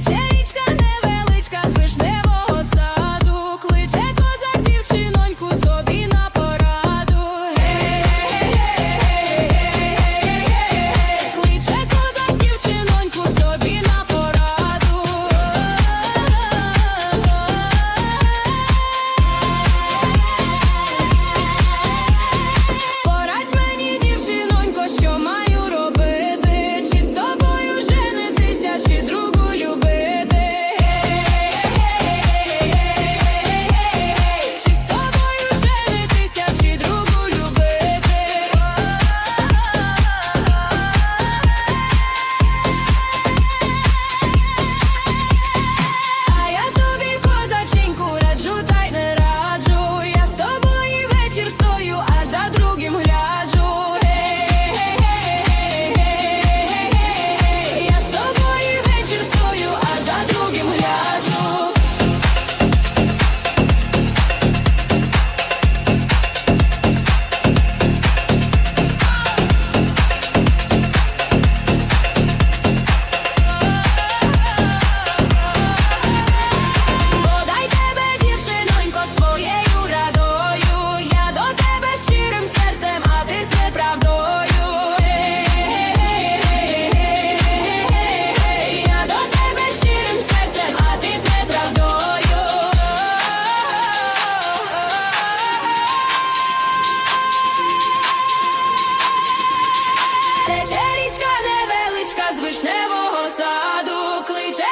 change. За другим гляджу. Вишневого саду, кличе